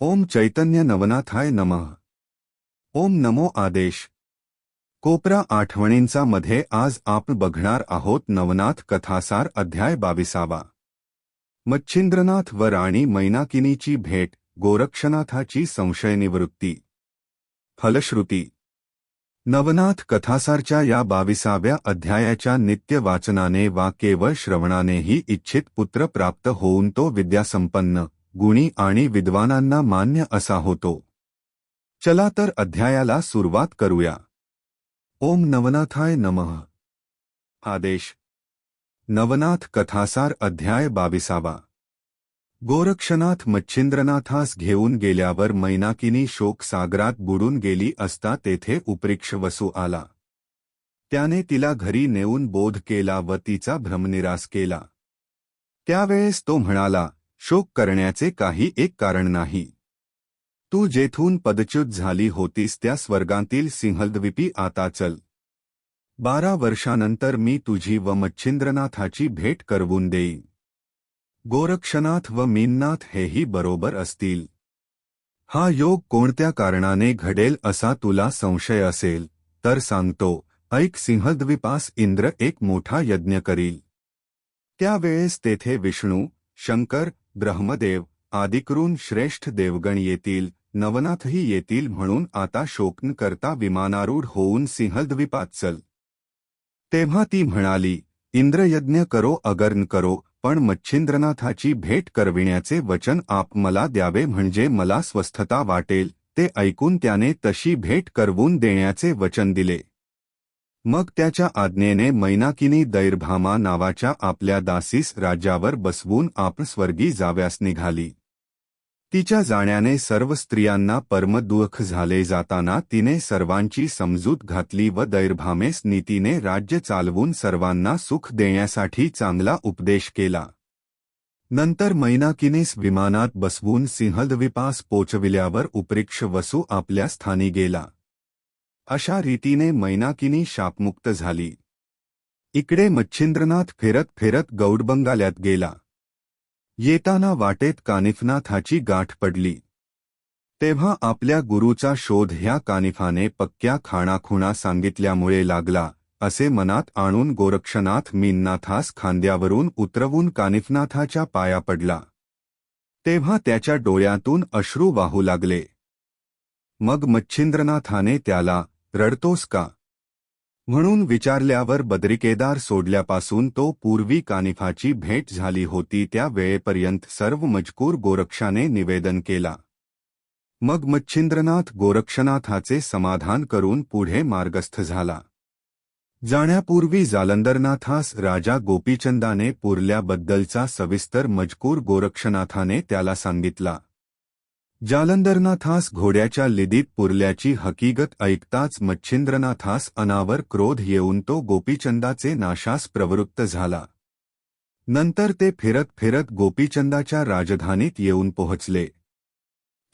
ओम चैतन्य नवनाथाय नमः. ओम नमो आदेश. कोपरा आठवणींचा मध्ये आज आपण बघणार आहोत नवनाथ कथासार अध्याय बाविसावा. मच्छिंद्रनाथ व राणी मैनाकिनीची भेट गोरक्षनाथाची संशयनिवृत्ती. फलश्रुती. नवनाथ कथासारच्या या बाविसाव्या अध्यायाच्या नित्य वाचनाने वा केवळ श्रवणानेही इच्छित पुत्र प्राप्त होऊन तो विद्यासंपन्न गुणी आणि विद्वानांना मान्य असा होतो. चला तर अध्यायाला सुरुवात करूया. ओम नवनाथाय नमः. आदेश. नवनाथ कथासार अध्याय बाविसावा. गोरक्षनाथ मच्छिंद्रनाथास घेऊन गेल्यावर मैनाकिनी शोक सागरात बुडून गेली असता तेथे उपरीक्ष वसू आला. त्याने तिला घरी नेऊन बोध केला व तिचा भ्रमनिरास केला. त्यावेळेस तो म्हणाला शोक करण्याचे काही एक कारण नाही. तू जेथून पदच्युत झाली होतीस त्या स्वर्गांतील सिंहलद्वीपी आता चल. बारा वर्षानंतर मी तुझी व मच्छिंद्रनाथाची भेट करवून देईन. गोरक्षनाथ व मीननाथ हेही बरोबर असतील. हा योग कोणत्या कारणाने घडेल असा तुला संशय असेल तर सांगतो ऐक सिंहद्वीपास इंद्र एक मोठा यज्ञ करील. त्यावेळेस तेथे विष्णू शंकर ब्रह्मदेव आदिकरून श्रेष्ठ देवगण येतील नवनाथही येतील म्हणून आता शोकन करता विमानारूढ होऊन सिंहद्वीपात चल. तेव्हा ती म्हणाली इंद्रयज्ञ करो अगर्न करो पण मच्छिंद्रनाथाची भेट करविण्याचे वचन आप मला द्यावे म्हणजे मला स्वस्थता वाटेल ते ऐकून त्याने तशी भेट करवून देण्याचे वचन दिले. मग त्याच्या आज्ञेने मैनाकिनी दैर्भामा नावाच्या आपल्या दासीस राज्यावर बसवून आपण स्वर्गी जाव्यास निघाली. तिच्या जाण्याने सर्व स्त्रियांना परमदुःख झाले जाताना तिने सर्वांची समजूत घातली व दैर्भामेस नीतीने राज्य चालवून सर्वांना सुख देण्यासाठी चांगला उपदेश केला. नंतर मैनाकिनीस विमानात बसवून सिंहद्वीपास पोचविल्यावर उपरीक्ष वसू आपल्या स्थानी गेला. अशा रीतीने मैनाकिनी शापमुक्त झाली. इकडे मच्छिंद्रनाथ फिरत फिरत गौडबंगाल्यात गेला. येताना वाटेत कानिफनाथाची गाठ पडली. तेव्हा आपल्या गुरुचा शोध ह्या कानिफाने पक्क्या खाणाखुणा सांगितल्यामुळे लागला असे मनात आणून गोरक्षनाथ मीननाथास खांद्यावरून उतरवून कानिफनाथाच्या पाया पडला. तेव्हा त्याच्या डोळ्यातून अश्रू वाहू लागले. मग मच्छिंद्रनाथाने त्याला रडतोस का? म्हणून विचारल्यावर बद्रिकेदार सोडल्यापासून तो पूर्वी कानिफाची भेट झाली होती त्या वेळेपर्यंत सर्व मजकूर गोरक्षाने निवेदन केला. मग मच्छिंद्रनाथ गोरक्षनाथाचे समाधान करून पुढे मार्गस्थ झाला. जाण्यापूर्वी जालंदरनाथास राजा गोपीचंदाने पुरल्याबद्दलचा सविस्तर मजकूर गोरक्षनाथाने त्याला सांगितला. जालंधरनाथास घोड्याच्या लिदीत पुरल्याची हकीकत ऐकताच मच्छिंद्रनाथास अनावर क्रोध येऊन तो गोपीचंदाचे नाशास प्रवृत्त झाला. नंतर ते फिरत फिरत गोपीचंदाच्या राजधानीत येऊन पोहोचले.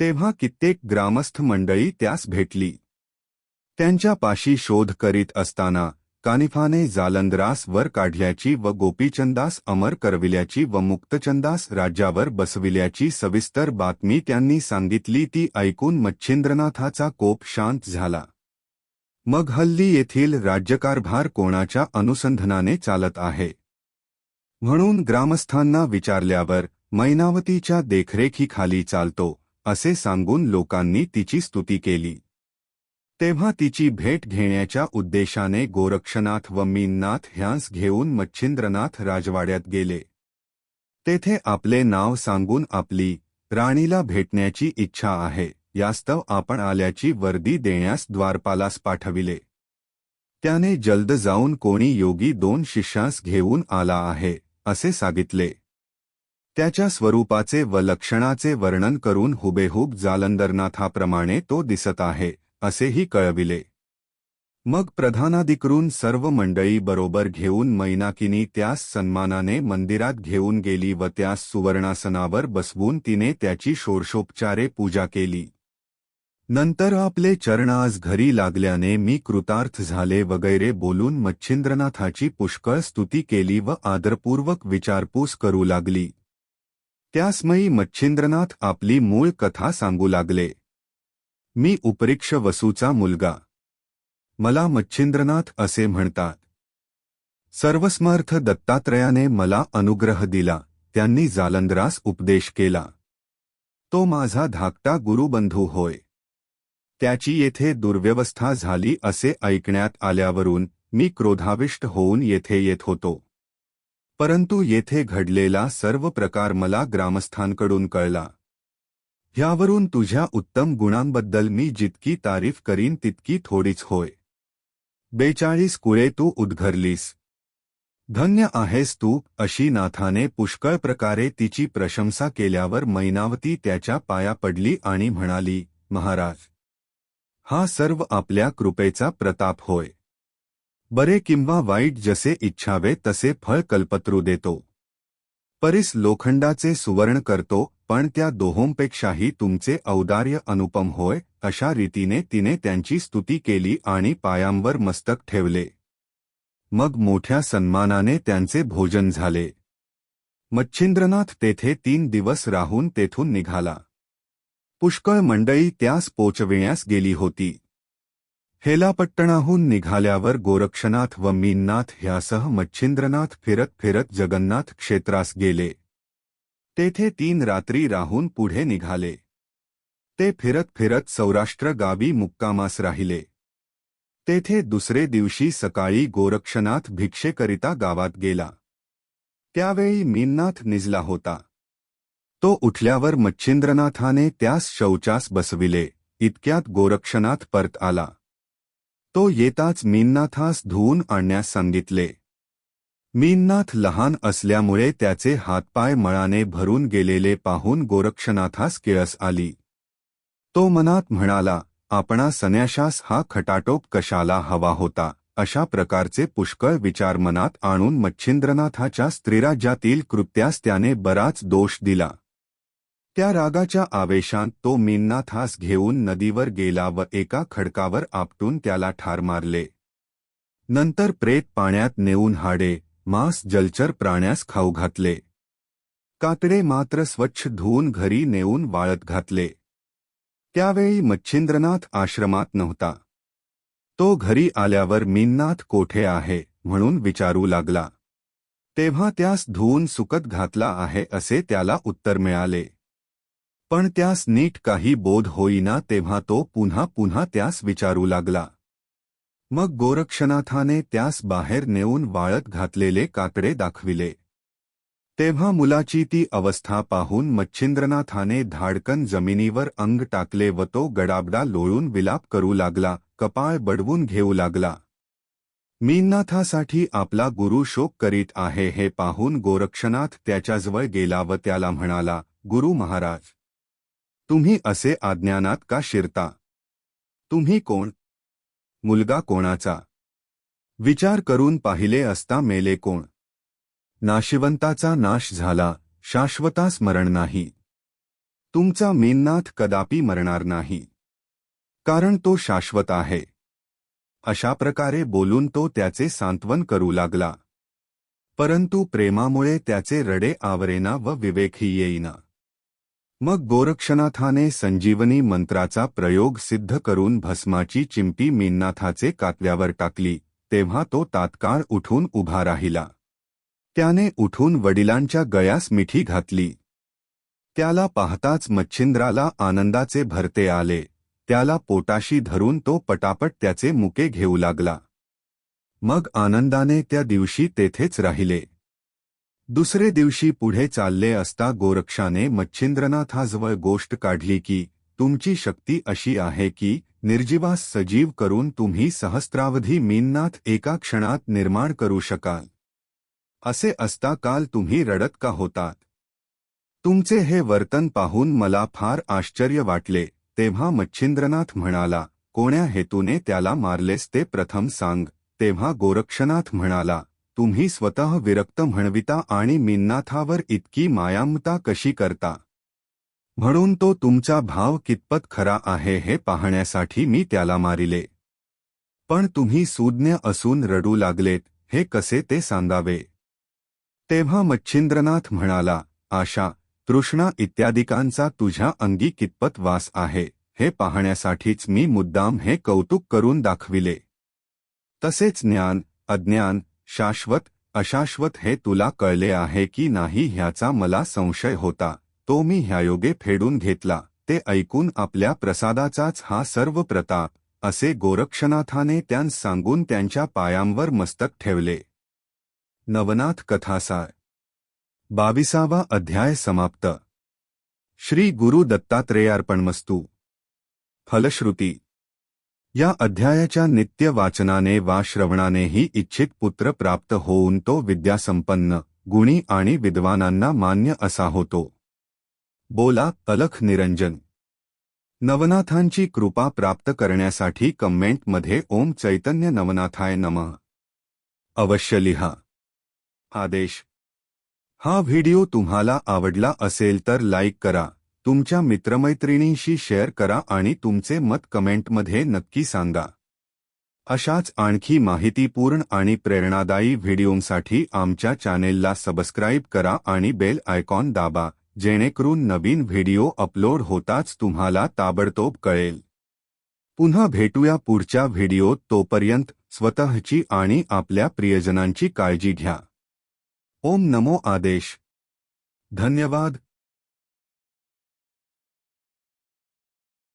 तेव्हा कित्येक ग्रामस्थ मंडळी त्यास भेटली. त्यांच्या पाशी शोध करीत असताना कानिफाने जालंदरास वर काढल्याची व गोपीचंदास अमर करविल्याची व मुक्तचंदास राज्यावर बसविल्याची सविस्तर बातमी त्यांनी सांगितली ती ऐकून मच्छिंद्रनाथाचा कोप शांत झाला. मग हल्ली येथील राज्यकारभार कोणाच्या अनुसंधानाने चालत आहे? म्हणून ग्रामस्थांना विचारल्यावर मैनावतीच्या देखरेखीखाली चालतो असे सांगून लोकांनी तिची स्तुती केली. तेव्हा तिची भेट घेण्याच्या उद्देशाने गोरक्षनाथ व मीननाथ ह्यांस घेऊन मच्छिंद्रनाथ राजवाड्यात गेले. तेथे आपले नाव सांगून आपली राणीला भेटण्याची इच्छा आहे यास्तव आपण आल्याची वर्दी देण्यास द्वारपालास पाठविले. त्याने जल्द जाऊन कोणी योगी दोन शिष्यास घेऊन आला आहे असे सांगितले. त्याच्या स्वरूपाचे व लक्षणाचे वर्णन करून हुबेहूब जालंदरनाथाप्रमाणे तो दिसत आहे. असेही कळविले. मग प्रधानाधिकरून सर्व मंडळी बरोबर घेऊन मैनाकिनी त्यास सन्मानाने मंदिरात घेऊन गेली व त्यास सुवर्णासनावर बसवून तिने त्याची षोडशोपचारे पूजा केली. नंतर आपले चरण आज घरी लागल्याने मी कृतार्थ झाले वगैरे बोलून मच्छिंद्रनाथाची पुष्कळ स्तुती केली व आदरपूर्वक विचारपूस करू लागली. त्यासमयी मच्छिंद्रनाथ आपली मूळ कथा सांगू लागले. मी उपरीक्ष वसूचा मुलगा. मला मच्छिंद्रनाथ असे म्हणतात. सर्वस्मर्थ दत्तात्रयाने मला अनुग्रह दिला त्यांनी जालंदरास उपदेश केला. तो माझा धाकटा गुरुबंधू होय. त्याची येथे दुर्व्यवस्था झाली असे ऐकण्यात आल्यावरून मी क्रोधाविष्ट होऊन येथे येत होतो. परंतु येथे घडलेला सर्व प्रकार मला ग्रामस्थांकडून कळला. ह्यावरून तुझ्या उत्तम गुणांबद्दल मी जितकी तारीफ करीन तितकी थोडीच होय. बेचाळीस कुळे तू उद्घरलीस. धन्य आहेस तू अशी नाथाने पुष्कळ प्रकारे तिची प्रशंसा केल्यावर मैनावती त्याच्या पाया पडली आणि म्हणाली महाराज हा सर्व आपल्या कृपेचा प्रताप होय. बरे किंवा वाईट जसे इच्छावे तसे फळ कल्पत्रू देतो. परीस लोखंडाचे सुवर्ण करतो पण त्या दोहोंपेक्षाही तुमचे औदार्य अनुपम होय अशा रीतीने तिने त्यांची स्तुती केली आणि पायांवर मस्तक ठेवले. मग मोठ्या सन्मानाने त्यांचे भोजन झाले. मच्छिंद्रनाथ तेथे तीन दिवस राहून तेथून निघाला. पुष्कळ मंडळी त्यास पोचविण्यास गेली होती. हेलापट्टणाहून निघाल्यावर गोरक्षनाथ व मीननाथ ह्यासह मच्छिंद्रनाथ फिरत फिरत जगन्नाथ क्षेत्रास गेले. तेथे तीन रात्री राहून पुढे निघाले. ते फिरत फिरत सौराष्ट्र गावी मुक्कामास राहिले. तेथे दुसरे दिवशी सकाळी गोरक्षनाथ भिक्षेकरिता गावात गेला. त्यावेळी मीननाथ निजला होता. तो उठल्यावर मच्छिंद्रनाथाने त्यास शौचास बसविले. इतक्यात गोरक्षनाथ परत आला. तो येताच मीननाथास धुवून आणण्यास सांगितले. मीननाथ लहान असल्यामुळे त्याचे हातपाय मळाने भरून गेलेले पाहून गोरक्षनाथास किळस आली. तो मनात म्हणाला आपणा सन्याशास हा खटाटोप कशाला हवा होता अशा प्रकारचे पुष्कळ विचार मनात आणून मच्छिंद्रनाथाच्या स्त्रीराज्यातील कृत्यास त्याने बराच दोष दिला. त्या रागाच्या आवेशांत तो मीननाथास घेऊन नदीवर गेला व एका खडकावर आपटून त्याला ठार मारले. नंतर प्रेत पाण्यात नेऊन हाडे मांस जलचर प्राण्यास खाऊ घातले. कातडे मात्र स्वच्छ धुवून घरी नेऊन वाळत घातले. त्यावेळी मच्छिंद्रनाथ आश्रमात नव्हता. तो घरी आल्यावर मीननाथ कोठे आहे म्हणून विचारू लागला. तेव्हा त्यास धुवून सुकत घातला आहे असे त्याला उत्तर मिळाले. पण त्यास नीट काही बोध होईना तेव्हा तो पुन्हा पुन्हा त्यास विचारू लागला. मग गोरक्षनाथाने त्यास बाहेर नेऊन वाळत घातलेले काकडे दाखविले. तेव्हा मुलाची ती अवस्था पाहून मच्छिंद्रनाथाने धाडकन जमिनीवर अंग टाकले व तो गडाबडा लोळून विलाप करू लागला कपाळ बडवून घेऊ लागला. मीननाथासाठी आपला गुरु शोक करीत आहे हे पाहून गोरक्षनाथ त्याच्याजवळ गेला व त्याला म्हणाला गुरु महाराज तुम्ही असे आज्ञानात का शिरता? तुम्ही कोण? मुलगा कोणाचा? विचार करून पाहिले असता मेले कोण? नाशिवंताचा नाश झाला शाश्वता स्मरण नाही. तुमचा मीननाथ कदापि मरणार नाही. कारण तो शाश्वत आहे. अशा प्रकारे बोलून तो त्याचे सांत्वन करू लागला. परंतु प्रेमामुळे त्याचे रडे आवरेना व विवेकही येईना. मग गोरक्षनाथाने संजीवनी मंत्राचा प्रयोग सिद्ध करून भस्माची चिंपी मीननाथाचे कातव्यावर टाकली तेव्हा तो तात्काळ उठून उभा राहिला. त्याने उठून वडिलांच्या गळ्यास मिठी घातली. त्याला पाहताच मच्छिंद्राला आनंदाचे भरते आले. त्याला पोटाशी धरून तो पटापट त्याचे मुके घेऊ लागला. मग आनंदाने त्या दिवशी तेथेच राहिले. दुसरे दिवशी पुढे चालले असता गोरक्षाने मच्छिंद्रनाथाजवळ गोष्ट काढली की तुमची शक्ती अशी आहे की निर्जीवास सजीव करून तुम्ही सहस्त्रावधी मीननाथ एका क्षणात निर्माण करू शकाल. असे असता काल तुम्ही रडत का होतात? तुमचे हे वर्तन पाहून मला फार आश्चर्य वाटले तेव्हा मच्छिंद्रनाथ म्हणाला कोण्या हेतूने त्याला मारलेस ते प्रथम सांग तेव्हा गोरक्षनाथ म्हणाला तुम्ही स्वतः विरक्त म्हणविता आणि मिन्नाथावर इतकी मायामता कशी करता? म्हणून तो तुमचा भाव कितपत खरा आहे हे पाहण्यासाठी मी त्याला मारिले. पण तुम्ही सुज्ञ असून रडू लागलेत हे कसे ते सांगावे? तेव्हा मच्छिंद्रनाथ म्हणाला आशा तृष्णा इत्यादिकांचा तुझ्या अंगी कितपत वास आहे हे पाहण्यासाठीच मी मुद्दाम हे कौतुक करून दाखविले. तसेच ज्ञान अज्ञान शाश्वत अशाश्वत हे तुला कळले आहे की नाही ह्याचा मला संशय होता. तो मी ह्यायोगे फेडून घेतला. ते ऐकून आपल्या प्रसादाचाच हा सर्व प्रताप असे गोरक्षनाथाने त्यांस सांगून त्यांच्या पायांवर मस्तक ठेवले. नवनाथ कथासार. बाविसावा अध्याय समाप्त. श्री गुरु दत्तात्रेयार्पणमस्तू. फलश्रुती. या अध्यायाच्या नित्य वाचनाने वा श्रवणानेही इच्छित पुत्र प्राप्त होऊन तो विद्यासंपन्न गुणी आणि विद्वानांना मान्य असा होतो. बोला अलख निरंजन. नवनाथांची कृपा प्राप्त करण्यासाठी कमेंटमध्ये ओम चैतन्य नवनाथाय नमः. अवश्य लिहा. आदेश. हा व्हिडिओ तुम्हाला आवडला असेल तर लाईक करा. तुमच्या मित्रमैत्रिणींशी शेअर करा आणि तुमचे मत कमेंटमध्ये नक्की सांगा. अशाच आणखी माहितीपूर्ण आणि प्रेरणादायी व्हिडिओंसाठी आमच्या चॅनेलला सबस्क्राईब करा आणि बेल आयकॉन दाबा जेणेकरून नवीन व्हिडिओ अपलोड होताच तुम्हाला ताबडतोब कळेल. पुन्हा भेटूया पुढच्या व्हिडिओत तोपर्यंत स्वतःची आणि आपल्या प्रियजनांची काळजी घ्या. ओम नमो आदेश. धन्यवाद.